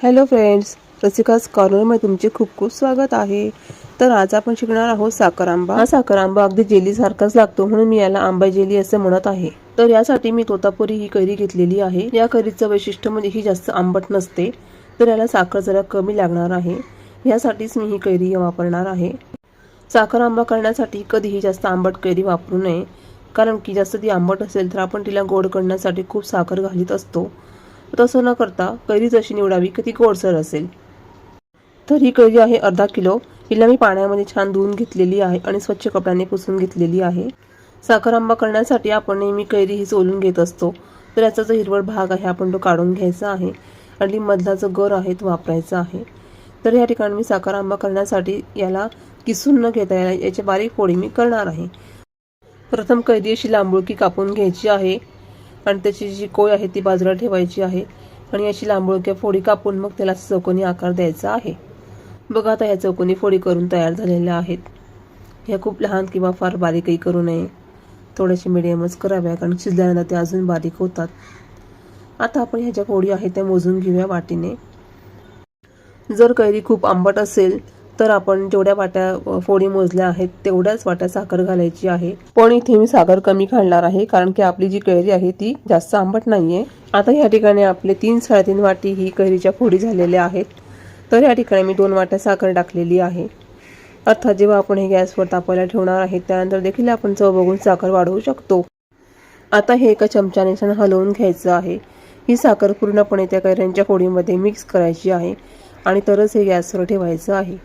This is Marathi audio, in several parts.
हॅलो फ्रेंड्स रसिकाज कॉर्नरमध्ये तुमचे खूप खूप स्वागत आहे. तर आज आपण शिकणार आहोत साखर आंबा हा साखर आंबा अगदी जेलीसारखाच लागतो म्हणून मी याला आंबा जेली असं म्हणत आहे. तर यासाठी मी तोतापुरी ही कैरी घेतलेली आहे. या कैरीचं वैशिष्ट्य म्हणजे ही जास्त आंबट नसते. तर याला साखर जरा कमी लागणार आहे. यासाठीच मी ही कैरी वापरणार आहे. साखर आंबा करण्यासाठी कधीही जास्त आंबट कैरी वापरू नये. कारण की जास्त ती आंबट असेल तर आपण तिला गोड करण्यासाठी खूप साखर घालीत असतो. तसं न करता कैरीच अशी निवडावी की ती गोडसर असेल. तर ही कैरी आहे अर्धा किलो. हिला मी पाण्यामध्ये छान धुवून घेतलेली आहे आणि स्वच्छ कपड्याने पुसून घेतलेली आहे. साखर आंबा करण्यासाठी आपण नेहमी कैरी ही सोलून घेत असतो. तर याचा जो हिरवळ भाग आहे आपण तो काढून घ्यायचा आहे. आणि मधला जो गर आहे तो वापरायचा आहे. तर या ठिकाणी मी साखर आंबा करण्यासाठी याला किसून न घेता याला याची बारीक फोडी मी करणार आहे. प्रथम कैरी अशी लांबुळकी कापून घ्यायची आहे. आणि त्याची जी कोय आहे ती बाजूला ठेवायची आहे. आणि अशी लांबळक्या फोडी कापून मग त्याला चौकोनी आकार द्यायचा आहे. बघा आता ह्या चौकोनी फोडी करून तयार झालेल्या आहेत. ह्या खूप लहान किंवा फार बारीकही करू नये. थोड्याशा मिडियमच कराव्या कारण शिजल्यानंतर त्या अजून बारीक होतात. आता आपण ह्या ज्या फोडी आहेत त्या मोजून घेऊया वाटीने. जर कैरी खूप आंबट असेल तर आपण जेवढ्या वाट्या फोडी मोजल्या आहेत तेवढ्याच वाट्या साखर घालायची आहे. पण इथे मी साखर कमी घालणार आहे कारण की आपली जी कैरी आहे ती जास्त आंबट नाहीये. आता या ठिकाणी आपले तीन साडेतीन वाटी ही कैरीच्या फोडी झालेल्या आहेत. तर या ठिकाणी मी दोन वाट्या साखर टाकलेली आहे. अर्थात जेव्हा आपण हे गॅसवर तापायला ठेवणार आहे त्यानंतर देखील आपण चव बघून साखर वाढवू शकतो. आता हे एका चमच्याने छान हलवून घ्यायचं आहे. ही साखर पूर्णपणे त्या कैऱ्यांच्या फोडीमध्ये मिक्स करायची आहे आणि तरच हे गॅसवर ठेवायचं आहे.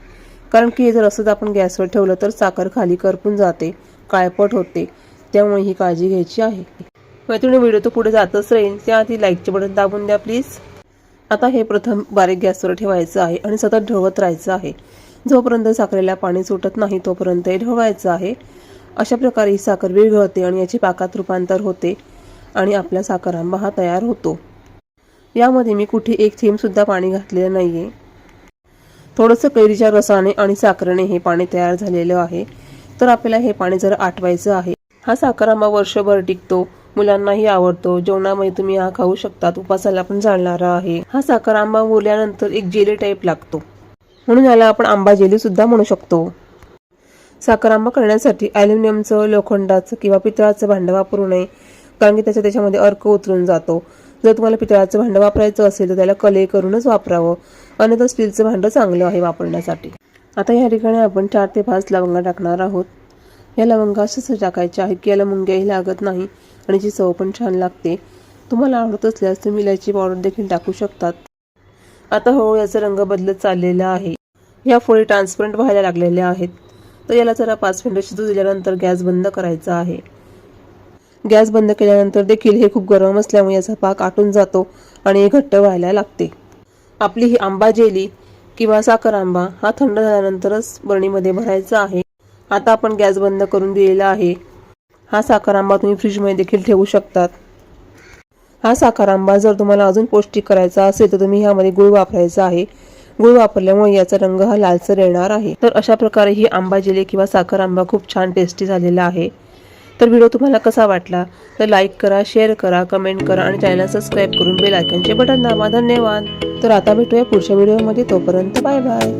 कारण की हे जर असंच आपण गॅसवर ठेवलं तर साखर खाली करपून जाते काळपट होते. त्यामुळे ही काळजी घ्यायची आहे. मैत्रिणी व्हिडिओ तो पुढे जातच राहील. त्याआधी लाईकचे बटन दाबून द्या प्लीज आता हे प्रथम बारीक गॅसवर ठेवायचं आहे आणि सतत ढवळत राहायचं आहे. जोपर्यंत साखरेला पाणी सुटत नाही तोपर्यंत हे ढवळायचं आहे. अशा प्रकारे ही साखर विरघळते आणि याची पाकात रूपांतर होते आणि आपला साखर आंबा हा तयार होतो. यामध्ये मी कुठे एक थेंबसुद्धा पाणी घातलेलं नाही आहे थोडंसं कैरीच्या रसाने आणि साखरेने हे पाणी तयार झालेलं आहे. तर आपल्याला हे पाणी जर आटवायचं आहे हा साखर आंबा वर्षभर टिकतो. मुलांनाही आवडतो. जेवणामध्ये तुम्ही हा खाऊ शकतात. उपासाला पण जाणणारा आहे. हा साखर आंबा मुरल्यानंतर एक जेली टाईप लागतो. म्हणून याला आपण आंबा जेली सुद्धा म्हणू शकतो. साखर आंबा करण्यासाठी ॲल्युमिनियमचं लोखंडाचं किंवा पितळाचं भांडं वापरू नये कारण की त्याच्या त्याच्यामध्ये अर्क उतरून जातो. जर तुम्हाला पितळाचं भांडं वापरायचं असेल तर त्याला कले करूनच वापरावं. अन्यथा स्टीलचं भांडं चांगलं आहे वापरण्यासाठी. आता या ठिकाणी आपण चार ते पाच लवंगा टाकणार आहोत. या लवंगा अशाच टाकायच्या आहेत की याला मुंग्याही लागत नाही आणि जी चव पण छान लागते. तुम्हाला आवडत असल्यास तुम्ही इलायची पावडर देखील टाकू शकतात. आता हळू याचा रंग बदलत चाललेला आहे. या फोडी ट्रान्सपरंट व्हायला लागलेल्या आहेत. तर याला जरा पाच मिनिटं शिजू दिल्यानंतर गॅस बंद करायचा आहे. गॅस बंद केल्यानंतर देखील हे खूप गरम असल्यामुळे याचा पाक आटून जातो आणि हे घट्ट व्हायला लागते. आपली ही आंबा जेली किंवा साखर आंबा हा थंड झाल्यानंतरच बरणीमध्ये भरायचा आहे. आता आपण गॅस बंद करून दिलेला आहे. हा साखर आंबा तुम्ही फ्रीजमध्ये देखील ठेवू शकतात. हा साखर आंबा जर तुम्हाला अजून पौष्टिक करायचा असेल तर तुम्ही ह्यामध्ये गुळ वापरायचा आहे. गुळ वापरल्यामुळे याचा रंग हा लालसर येणार आहे. तर अशा प्रकारे ही आंबा जेली किंवा साखर आंबा खूप छान टेस्टी झालेला आहे. तर व्हिडिओ तुम्हाला कसा वाटला तर लाईक करा शेअर करा कमेंट करा आणि चॅनल सबस्क्राईब करून बेल आयकॉनचे बटन दाबा. धन्यवाद. तर आता भेटूया पुढच्या व्हिडिओमध्ये. तोपर्यंत बाय बाय.